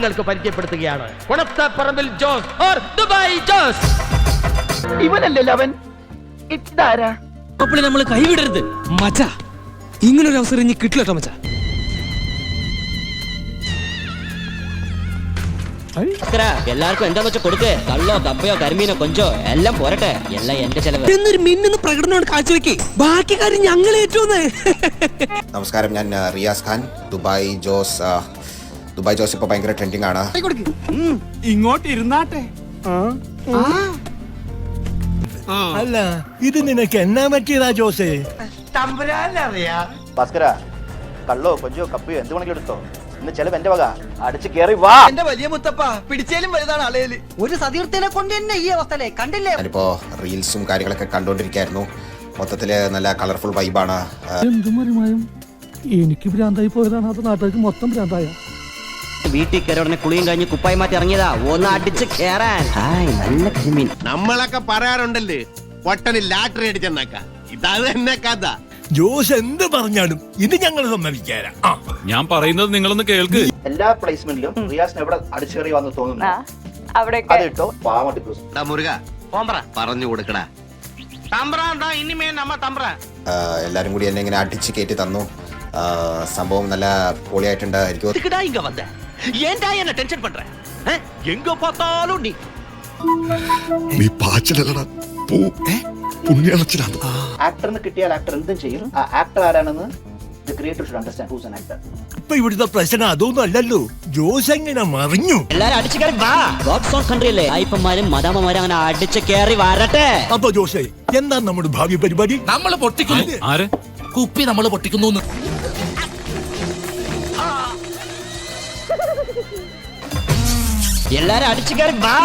നിങ്ങൾക്ക് പരിചയപ്പെടുത്തുകയാണ്. കുണത്തപ്പറമ്പിൽ ജോസ് ഓർ ദുബായ് ജോസ്. ഇവനല്ലല്ലോ അവൻ ഇതാരാ? അപ്പോൾ നമ്മൾ കൈവിടരുത്. മച്ച ഇങ്ങനൊരു അവസരം ഇനി കിട്ടില്ല കേട്ടോ മച്ച എല്ലാവർക്കും എന്താ വെച്ചാൽ കൊടുക്കേ. കള്ളോ കപ്പയോ കരിമീനോ കൊഞ്ചോ എല്ലാം പോരട്ടെ. എല്ലാം എന്റെ ചെലവ്. എന്നൊരു മിന്നുന്ന പ്രകടനമാണ് കാഴ്ചവെക്കേ ബാക്കി കാര്യം ഞങ്ങൾ ഏറ്റവും നമസ്കാരം ഞാൻ റിയാസ് ഖാൻ ദുബായ് ജോസ് ആ, ദുബായ് ജോസ് ഇപ്പൊ ഭയങ്കര ട്രെൻഡിങ് ആണ്. ഇങ്ങോട്ട് ഇരുന്നാട്ടെ. അല്ല ഇത് നിനക്ക് എന്നാ പറ്റിയതാ ജോസേ? ഭാസ്കര കള്ളോ കൊഞ്ചോ കപ്പയോ എന്ത് വേണമെങ്കിലും എടുത്തോ. ഇന്ന് ചെലവ് എന്റെ വക. അടിച്ച് കേറി വാ. എന്റെ വലിയ മുത്തപ്പ പിടിച്ചാലും വലുതാണ് അളയിൽ ഒരു സതീർത്ഥനെ കൊണ്ട് തന്നെ ഈ അവസ്ഥയിലെ കണ്ടില്ലേ? ഞാനിപ്പോൾ റീൽസും കാര്യങ്ങളൊക്കെ കണ്ടോണ്ടിരിക്കായിരുന്നു. മൊത്തത്തിൽ നല്ല കളർഫുൾ വൈബാണ് എനിക്ക് ഭ്രാന്തായി പോയതാണ്. അത് നാട്ടുകാർക്ക് മൊത്തം ഭ്രാന്തായ. വീട്ടിൽ കയറി ഉടനെ കുളിയും കഴിഞ്ഞ് കുപ്പായി മാറ്റി ഇറങ്ങിയതാ. ഒന്ന് അടിച്ച് കേറാൻ. ഹായ് നല്ല കരിമീൻ. നമ്മളൊക്കെ പറയാറുണ്ടല്ലേ പൊട്ടന് ലാട്ടറി അടിച്ചെന്നൊക്കെ. ഇതത് തന്നെ കഥ. ജോസ് എന്ത് പറഞ്ഞാലും ഇത് ഞങ്ങൾ സമ്മതിക്കാരാ ഞാൻ പറയുന്നത് നിങ്ങളൊന്ന് കേൾക്ക്. എല്ലാ പ്ലേസ്മെന്റിലും റിയാസിന് എവിടെ അടിച്ചേറി വന്ന് തോന്നുന്നു അവിടെയൊക്കെ. അത് ഇട്ടോ മുരുക പറഞ്ഞു കൊടുക്കടാ. എല്ലാരും ഇനിമേ നമ്മ എല്ലാവരും കൂടി എന്നെ ഇങ്ങനെ അടിച്ച് കയറ്റി തന്നു. സംഭവം നല്ല പൊളിയായിട്ടുണ്ട് എനിക്ക് இதுக்குடா இங்க வந்த ஏன்டா என்ன டென்ஷன் பண்ற ஆ? எங்க பார்த்தாலும் நீ നീ പാച്ചിലല്ലടാ പൂ പുണ്യാളച്ചിലാണ് ആക്ടറിന് കിട്ടിയാൽ ആക്ടർ എന്തും ചെയ്യും ആ ആക്ടർ ആരാണെന്ന് the creator should understand who's an actor ഇപ്പൊ ഇവിടുത്തെ പ്രശ്നം അതൊന്നും അല്ലല്ലോ ജോസ് എങ്ങനെ മറിഞ്ഞു എല്ലാരും അടിച്ച് കയറി വാ ഗോഡ്സ് ഓൺ കൺട്രി അല്ലേ അയ്യപ്പന്മാരും മദാമ്മമാരും അങ്ങനെ അടിച്ച് കയറി വരട്ടെ അപ്പൊ ജോസേ എന്താ നമ്മുടെ ഭാവി പരിപാടി നമ്മൾ പൊട്ടിക്കുന്നു ആര് കുപ്പി നമ്മൾ പൊട്ടിക്കുന്നു എല്ലാരും അടിച്ച് കയറി വാ